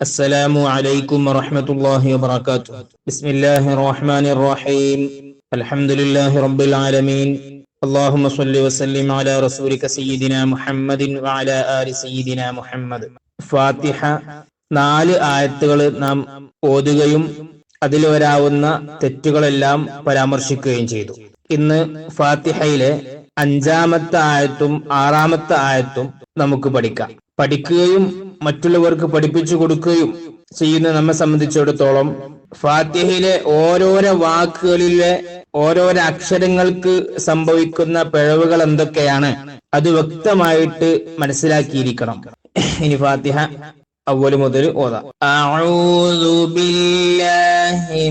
السلام عليكم ورحمة الله وبركاته بسم الله الرحمن الرحيم الحمد لله رب العالمين اللهم صل وسلم على رسولك سيدنا محمد وعلى آل سيدنا محمد ഫാത്തിഹ നാല് ആയത്തുകൾ നാം ഓതുകയും അതിൽ വരാവുന്ന തെറ്റുകളെല്ലാം പരാമർശിക്കുകയും ചെയ്തു ഇന്ന് ഫാത്തിഹയിലെ അഞ്ചാമത്തെ ആയത്തും ആറാമത്തെ ആയത്തും നമുക്ക് പഠിക്കാം. പഠിക്കുകയും മറ്റുള്ളവർക്ക് പഠിപ്പിച്ചു കൊടുക്കുകയും ചെയ്യുന്ന നമ്മെ സംബന്ധിച്ചിടത്തോളം ഫാത്തിഹയിലെ ഓരോരോ വാക്കുകളിലെ ഓരോരോ അക്ഷരങ്ങൾക്ക് സംഭവിക്കുന്ന പിഴവുകൾ എന്തൊക്കെയാണ്? അത് വ്യക്തമായിട്ട് മനസ്സിലാക്കിയിരിക്കണം. ഇനി ഫാത്തിഹ അവൽ മുതൽ ഓതാം. ബില്ലാഹി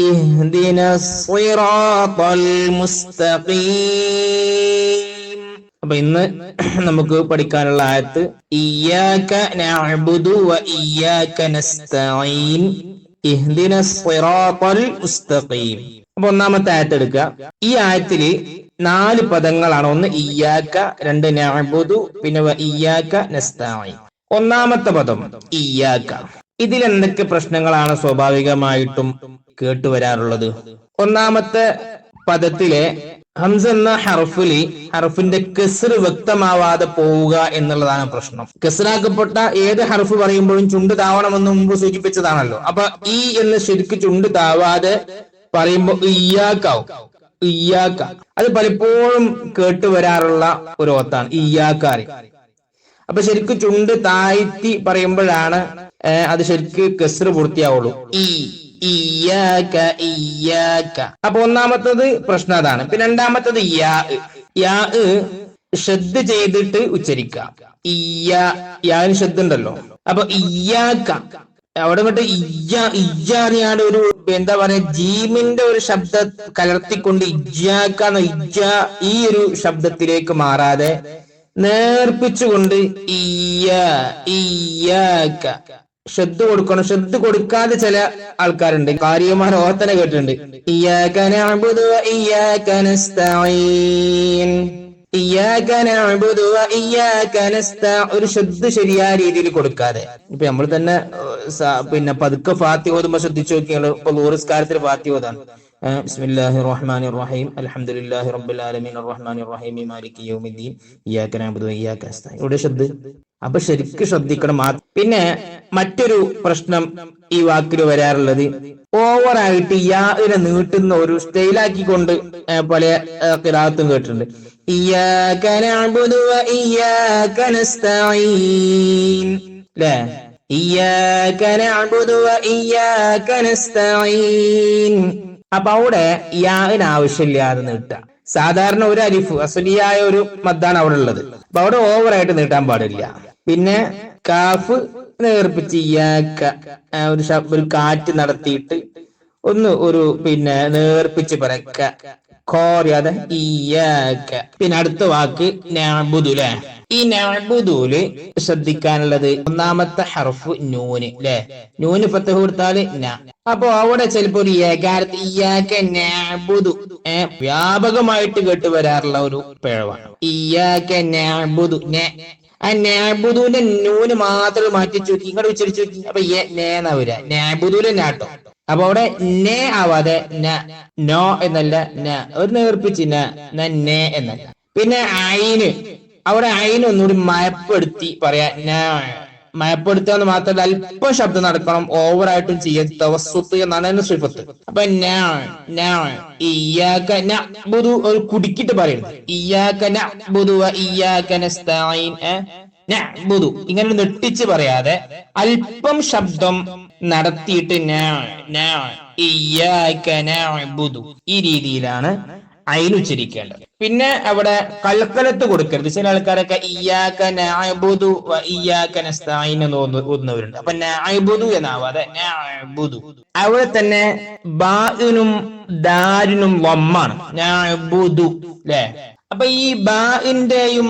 اهدنا الصراط മുസ്തഖീം അപ്പൊ ഇന്ന് നമുക്ക് പഠിക്കാനുള്ള ആയത്ത് ഇയ്യാക നഅബുദു വ ഇയ്യാക നസ്തഈൻ. ഇഹ്ദിന സിറാത്തൽ മുസ്തഖീം. അപ്പൊ ഒന്നാമത്തെ ആയത്ത് എടുക്കുക. ഈ ആയത്തിൽ നാല് പദങ്ങളാണ്. ഒന്ന് ഇയാക്ക രണ്ട് നഅബുദു പിന്നെ വ ഇയ്യാക്ക നസ്തഈൻ. ഒന്നാമത്തെ പദം ഇയാക്ക ഇതിൽ എന്തൊക്കെ പ്രശ്നങ്ങളാണ് സ്വാഭാവികമായിട്ടും? കേട്ടുവരാറുള്ളത്. ഒന്നാമത്തെ പദത്തിലെ ഹംസ എന്ന ഹർഫുലി ഹർഫിന്റെ കെസർ വ്യക്തമാവാതെ പോവുക എന്നുള്ളതാണ് പ്രശ്നം. കെസറാക്കപ്പെട്ട ഏത് ഹർഫ് പറയുമ്പോഴും ചുണ്ട് താവണമെന്ന് മുമ്പ് സൂചിപ്പിച്ചതാണല്ലോ. അപ്പൊ ഈ എന്ന് ശരിക്ക് ചുണ്ട് താവാതെ പറയുമ്പോ ഇയാക്കാവും ഇയാക്ക അത് പലപ്പോഴും കേട്ടുവരാറുള്ള ഒരു ഒത്താണ് ഇയാക്കാറി അപ്പൊ ശരിക്ക് ചുണ്ട് താഴ്ത്തി പറയുമ്പോഴാണ് അത് ശരിക്ക് കെസർ പൂർത്തിയാവുള്ളൂ. ഈ അപ്പൊ ഒന്നാമത്തത് പ്രശ്നം അതാണ്. പിന്നെ രണ്ടാമത്തത് യാ ശ്രദ്ധ ചെയ്തിട്ട് ഉച്ചരിക്കാം ഇയ്യാ ശ്രദ്ധ ഉണ്ടല്ലോ അപ്പൊ ഇയ്യാക്ക അവിടെ ഇങ്ങോട്ട് ഇയ്യ ഒരു എന്താ പറയാ ജീമിന്റെ ഒരു ശബ്ദ കലർത്തിക്കൊണ്ട് ഇജ്ജാക്ക ഇജ്ജ ഈ ഒരു ശബ്ദത്തിലേക്ക് മാറാതെ നേർപ്പിച്ചുകൊണ്ട് ഇയ്യ ഇയ്യാക്ക ശ്രദ്ധ കൊടുക്കണം. ശ്രദ്ധ കൊടുക്കാതെ ചില ആൾക്കാരുണ്ട്. കാര്യമാർ ഓത്തനെ കേട്ടിട്ടുണ്ട്. ഒരു ശ്രദ്ധ ശരിയായ രീതിയിൽ കൊടുക്കാതെ. ഇപ്പൊ നമ്മൾ തന്നെ പിന്നെ പതുക്കെ ഫാത്തി ഓതുമ്പോ ശ്രദ്ധിച്ചു നോക്കിയാൽ ഇപ്പൊ ലൂറിസ്കാരത്തിൽ ഫാത്തി ഓതാണ്. بسم الله الرحمن الرحيم الحمد لله رب العالمين الرحمن الرحيم مالك يوم الدين إياك نعبد وإياك نستعين ഇവിടെ ശ്രദ്ധ അപ്പൊ ശരിക്കും ശ്രദ്ധിക്കണം മാ- പിന്നെ മറ്റൊരു പ്രശ്നം ഈ വാക്കിൽ വരാറുള്ളത് ഓവറായിട്ട് യാതിനെ നീട്ടുന്ന ഒരു സ്റ്റൈലാക്കിക്കൊണ്ട് ഏഹ്, പല കിറാത്തും കേട്ടിട്ടുണ്ട് ഇയ്യാക നഅ്ബുദു അപ്പൊ അവിടെ യാവിന് ആവശ്യമില്ലാതെ നീട്ടുക. സാധാരണ ഒരു അരിഫ് അസുലിയായ ഒരു മദ്ദാണ് അവിടെ ഉള്ളത്. അപ്പൊ അവിടെ ഓവറായിട്ട് നീട്ടാൻ പാടില്ല. പിന്നെ കാഫ് നേർപ്പിച്ച് ഒരു ഒരു കാറ്റ് നടത്തിയിട്ട് ഒന്ന് ഒരു പിന്നെ നേർപ്പിച്ച് പറക്ക പിന്നെ അടുത്ത വാക്ക് നാബുദുല. ഈ നാബുദൂൽ ശ്രദ്ധിക്കാനുള്ളത് ഒന്നാമത്തെ ഹർഫ് നൂന് ലെ നൂന് ഫത്ത് കൊടുത്താൽ ന. അപ്പൊ അവിടെ ചിലപ്പോ ഒരു ഏകാരത്ത് ഇയാക്ക ഏ വ്യാപകമായിട്ട് കേട്ട് വരാറുള്ള ഒരു പിഴവാണ്. ഇയാക്ക നാബുദു നെ. നാബുദുവിന്റെ നൂന് മാത്രം മാറ്റി ചുരുക്കി. ഇങ്ങോട്ട് ഉച്ചരിച്ചു അപ്പൊ നേന്നാ വരിക? നാബുദുലെ നാട്ടോ. അപ്പൊ അവിടെ നേ ആവാതെ ന എന്നല്ല ന. ഒരു നേർപ്പിച്ച് ന എന്നല്ല. പിന്നെ അയിന് അവിടെ അയിന് ഒന്നുകൂടി മയപ്പെടുത്തി പറയാ മയപ്പെടുത്തുക മാത്രമല്ല അല്പം ശബ്ദം നടക്കണം ഓവറായിട്ടും ചെയ്യാൻ തവസ്വത്ത് എന്നാണ് അതിന്റെ ശ്രീഫത്ത് അപ്പൊ നഅ്ബുദു ഒരു കുടുക്കിട്ട് പറയുന്നത് ഇയാക്കന ബുധുവ നസ്തഈൻ ഏ? ഇങ്ങനെ നെട്ടിച്ച് പറയാതെ അല്പം ശബ്ദം നടത്തിയിട്ട് ഈ രീതിയിലാണ് അയിലുച്ചരിക്കേണ്ടത് പിന്നെ അവിടെ കൽക്കലത്ത് കൊടുക്കരുത്. ചില ആൾക്കാരൊക്കെ ഇയാക്ക നായബുദു വ ഇയ്യാക്ക നസ്തഈൻ എന്ന് അപ്പൊ നായബുദു എന്നാവാതെ നായബുദു അവിടെ തന്നെ ബാഇനും ദാരിനും വമ്മാണ്. നായബുദു ല്ലേ അപ്പൊ ഈ ബാഇന്റെയും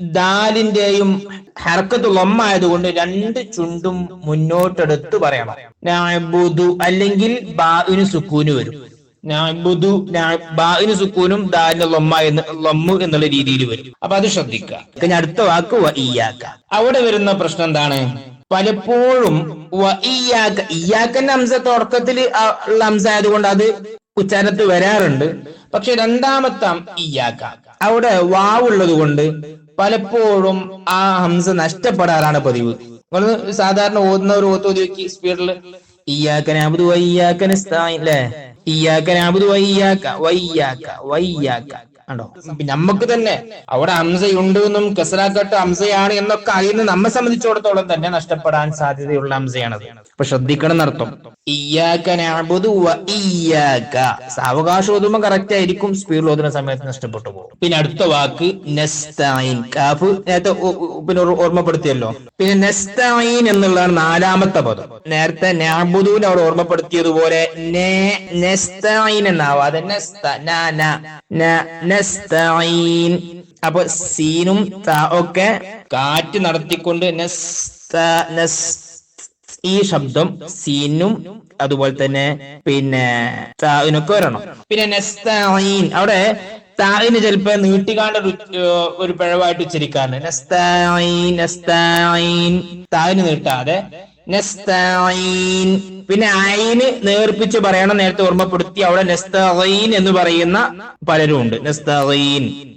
ദാലിന്റെയും ഹർക്കത്ത് ലൊമ്മായതുകൊണ്ട് രണ്ട് ചുണ്ടും മുന്നോട്ടെടുത്ത് പറയണം നഅബുദു അല്ലെങ്കിൽ ബാഇന് സുക്കൂന് വരും. നഅബുദു നഅ- ബാഇന് സുക്കൂനും ദാലിന് ലൊമ്മ എന്ന് ലൊമ്മു എന്നുള്ള രീതിയിൽ വരും. അപ്പൊ അത് ശ്രദ്ധിക്കുക. ഞാൻ അടുത്ത വാക്ക് വയ്യാക്ക അവിടെ വരുന്ന പ്രശ്നം എന്താണ്? പലപ്പോഴും വ ഇയാക്കന്റെ അംശ തുടക്കത്തിൽ ഉള്ള അംശ ആയതുകൊണ്ട് അത് ഉച്ചാരണത്ത് വരാറുണ്ട്. പക്ഷെ രണ്ടാമത്തെ ഇയാക്ക അവിടെ വാവുള്ളത് കൊണ്ട് പലപ്പോഴും ആ ഹംസ നഷ്ടപ്പെടാറാണ് പതിവ്. നിങ്ങൾ സാധാരണ ഓതുന്ന ഒരു ഓത്ത് ഓതി വെക്കി സ്പീഡിൽ വയ്യാക്കനെ വയ്യാക്കനസ്തായിൻ അല്ലേ ഇയ്യാക്കനാബുദ് വയ്യാക്ക വയ്യാക്ക വയ്യാക്ക കണ്ടോ നമുക്ക് തന്നെ അവിടെ ഹംസയുണ്ട് എന്നും കെസലാക്കട്ട് ഹംസയാണ് എന്നൊക്കെ അറിയുന്ന നമ്മെ സംബന്ധിച്ചിടത്തോളം തന്നെ നഷ്ടപ്പെടാൻ സാധ്യതയുള്ള ഹംസയാണത്. അപ്പൊ ശ്രദ്ധിക്കണം എന്നർത്ഥം ഇയ്യാക്ക. സാവകാശം ഓതുമ്പോൾ കറക്റ്റ് ആയിരിക്കും സ്പീഡിൽ ഓതുന്ന സമയത്ത് നഷ്ടപ്പെട്ടു പോകും. പിന്നെ അടുത്ത വാക്ക് നെസ്തായിൻ കാഫ് നേരത്തെ പിന്നെ ഓർ- ഓർമ്മപ്പെടുത്തിയല്ലോ. പിന്നെ നെസ്തായിൻ എന്നുള്ളതാണ് നാലാമത്തെ പദം. നേരത്തെ നാബുദൂൻ അവിടെ ഓർമ്മപ്പെടുത്തിയതുപോലെ നെസ്തായിൻ എന്നാവാതെ നെസ്ത ന അപ്പൊ സീനും ത ഒക്കെ കാറ്റ് നടത്തിക്കൊണ്ട് ഈ ശബ്ദം സീനും അതുപോലെ തന്നെ പിന്നെ താവിനൊക്കെ വരണം. പിന്നെ നെസ്തായിൻ അവിടെ താവിന് ചിലപ്പോ നീട്ടിക്കാണ്ട് ഒരു ഒരു പിഴവായിട്ട് ഉച്ചരിക്കാറുണ്ട്. നെസ്തായിൻ നെസ്തായിൻ താവിന് നീട്ടാതെ നെസ്തായിൻ പിന്നെ അയിന് നേർപ്പിച്ച് പറയണം നേരത്തെ ഓർമ്മപ്പെടുത്തി അവിടെ നെസ്തീൻ എന്ന് പറയുന്ന പലരും ഉണ്ട് നസ്തഈൻ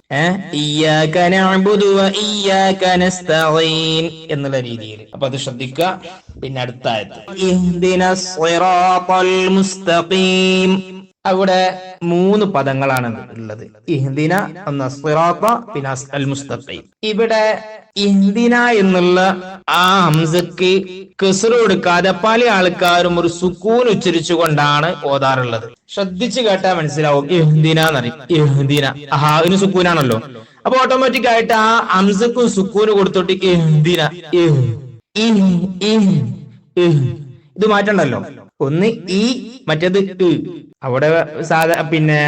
എന്നുള്ള രീതിയിൽ. അപ്പൊ അത് ശ്രദ്ധിക്കുക. പിന്നെ അടുത്ത അവിടെ മൂന്ന് പദങ്ങളാണ് ഉള്ളത്. ഇഹ്ദിന എന്ന സിറാത്ത പിന്നെ അൽ മുസ്തഖീം ഇവിടെ ഇഹ്ദിന എന്നുള്ള ആ ഹംസക്ക് കെസറ് കൊടുക്കാതെ പല ആൾക്കാരും ഒരു സുക്കൂൻ ഉച്ചരിച്ചുകൊണ്ടാണ് ഓതാറുള്ളത്. ശ്രദ്ധിച്ചു കേട്ടാൽ മനസ്സിലാവും ഇഹ്ദിനന്നറിയും ഇഹ്ദിന. ഇതിന് സുക്കൂനാണല്ലോ. അപ്പൊ ഓട്ടോമാറ്റിക് ആയിട്ട് ആ ഹംസക്കും സുക്കൂന് കൊടുത്തോട്ട് ഇഹ്ദിന. ഇഹ് ഇഹ് ഇഹ് ഇഹ്. ഇത് മാറ്റണ്ടല്ലോ? ഒന്ന് ഇ മറ്റേത് ഇ അവിടെ സാധാ പിന്നെ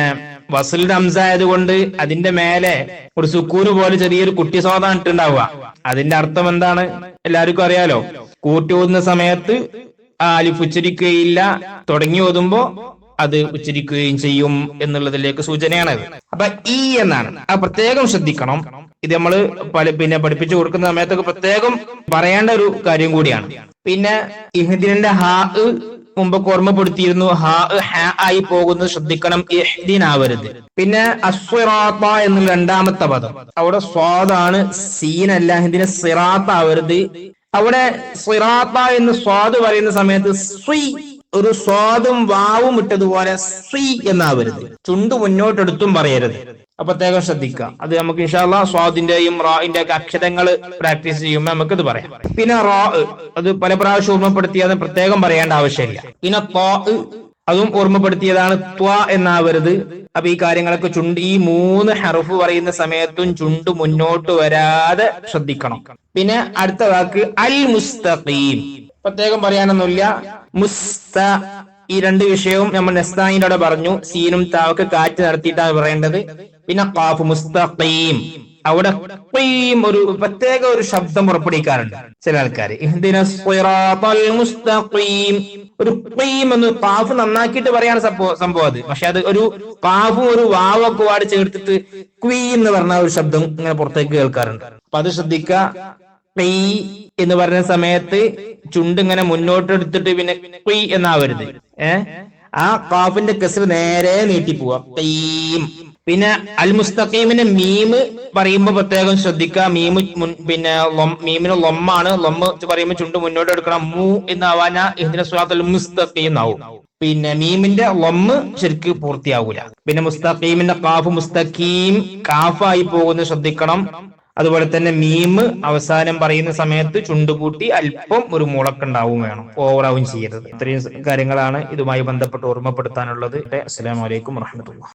വസൽ അംശ ആയതുകൊണ്ട് അതിന്റെ മേലെ ഒരു സുക്കൂന് പോലെ ചെറിയൊരു കുട്ടി സ്വാദം ഇട്ടുണ്ടാവുക അതിന്റെ അർത്ഥം എന്താണ്? എല്ലാവർക്കും അറിയാലോ? കൂട്ടി ഓതുന്ന സമയത്ത് ആ അലിഫ് ഉച്ചരിക്കുകയില്ല തുടങ്ങി ഓതുമ്പോ അത് ഉച്ചരിക്കുകയും ചെയ്യും എന്നുള്ളതിലേക്ക് സൂചനയാണത് അപ്പൊ ഈ എന്നാണ്. ആ പ്രത്യേകം ശ്രദ്ധിക്കണം. ഇത് നമ്മൾ പല പിന്നെ പഠിപ്പിച്ചു കൊടുക്കുന്ന സമയത്തൊക്കെ പ്രത്യേകം പറയേണ്ട ഒരു കാര്യം കൂടിയാണ്. പിന്നെ ഇഹദിന്റെ ഹാ മുമ്പൊക്കെ ഓർമ്മപ്പെടുത്തിയിരുന്നു ഹാ ഹാ ആയി പോകുന്നത് ശ്രദ്ധിക്കണം ഇഹ്ദിനാവരുത്. പിന്നെ അസ്വിറാത്ത എന്നുള്ള രണ്ടാമത്തെ പദം. അവിടെ സ്വാദാണ് സീനല്ല ഇതിന് സിറാത്ത ആവരുത് അവിടെ സിറാത്ത എന്ന് സ്വാദ് പറയുന്ന സമയത്ത് സ്വി ഒരു സ്വാദും വാവും ഇട്ടതുപോലെ സി എന്നാവരുത്. ചുണ്ട് മുന്നോട്ടെടുത്തും പറയരുത്. അപ്പൊ പ്രത്യേകം ശ്രദ്ധിക്കുക അത് നമുക്ക് ഇൻഷാല്ല സ്വാദിന്റെയും റായിന്റെ ഒക്കെ അക്ഷരങ്ങൾ പ്രാക്ടീസ് ചെയ്യുമ്പോൾ നമുക്കത് പറയാം. പിന്നെ റാ അത് പല പ്രാവശ്യം ഓർമ്മപ്പെടുത്തിയത് പ്രത്യേകം പറയേണ്ട ആവശ്യമില്ല. പിന്നെ ത്വാ അതും ഓർമ്മപ്പെടുത്തിയതാണ് ത്വ എന്നാവരുത്. അപ്പൊ ഈ കാര്യങ്ങളൊക്കെ ചുണ്ട് ഈ മൂന്ന് ഹർഫ് പറയുന്ന സമയത്തും ചുണ്ട് മുന്നോട്ട് വരാതെ ശ്രദ്ധിക്കണം. പിന്നെ അടുത്ത വാക്ക് അൽ മുസ്തഖീം പ്രത്യേകം പറയാനൊന്നുമില്ല. മുസ്ത ഈ രണ്ട് വിഷയവും നമ്മൾ നെസ്താനിന്റെ പറഞ്ഞു. സീനും താവൊക്കെ കാറ്റ് നടത്തിയിട്ടാണ് പറയേണ്ടത്. പിന്നെ കാഫ് മുസ്തഖീം. അവിടെ ഒരു പ്രത്യേക ഒരു ശബ്ദം പുറപ്പെടുവിക്കാറുണ്ട് ചില ആൾക്കാർ ഒരു ഖീം എന്ന് കാഫ് നന്നാക്കിയിട്ട് പറയാണ് സംഭവം സംഭവം അത്. പക്ഷെ അത് ഒരു കാഫും ഒരു വാവൊക്കെ വാടി ചേർത്തിട്ട് ക്വീ എന്ന് പറഞ്ഞ ഒരു ശബ്ദം ഇങ്ങനെ പുറത്തേക്ക് കേൾക്കാറുണ്ട്. അപ്പൊ അത് ശ്രദ്ധിക്കുക. ക്വീ എന്ന് പറഞ്ഞ സമയത്ത് ചുണ്ട് ഇങ്ങനെ മുന്നോട്ട് എടുത്തിട്ട് പിന്നെ ക്വീ എന്നാവരുത്. ഏ? ആ കാഫിന്റെ കെസർ നേരെ നീട്ടി പോവാ. ഖീം പിന്നെ അൽ മുസ്തഖീമിന്റെ മീമ് പറയുമ്പോ പ്രത്യേകം ശ്രദ്ധിക്കുക മീമ് പിന്നെ മീമിന് ലൊമ്മാണ്. ലൊമ്മ് പറയുമ്പോ ചുണ്ട് മുന്നോട്ട് എടുക്കണം മൂ എന്നാവാന ഇതിന്റെ സ്വാത്തൽ മുസ്തഖീം എന്നാവും പിന്നെ മീമിന്റെ ലൊമ്മ് ശരിക്ക് പൂർത്തിയാവൂല. പിന്നെ മുസ്തഖീമിന്റെ കാഫ് മുസ്തഖീം കാഫായി പോകുന്നത് ശ്രദ്ധിക്കണം. അതുപോലെ തന്നെ മീം അവസാനം പറയുന്ന സമയത്ത് ചുണ്ടുകൂട്ടി അല്പം ഒരു മുളക്കുണ്ടാവും വേണം. ഓവറാവും ചെയ്യരുത്. ഇത്രയും കാര്യങ്ങളാണ് ഇതുമായി ബന്ധപ്പെട്ട് ഓർമ്മപ്പെടുത്താനുള്ളത്. അസ്സലാമു അലൈക്കും വറഹ്മത്തുള്ളാഹി.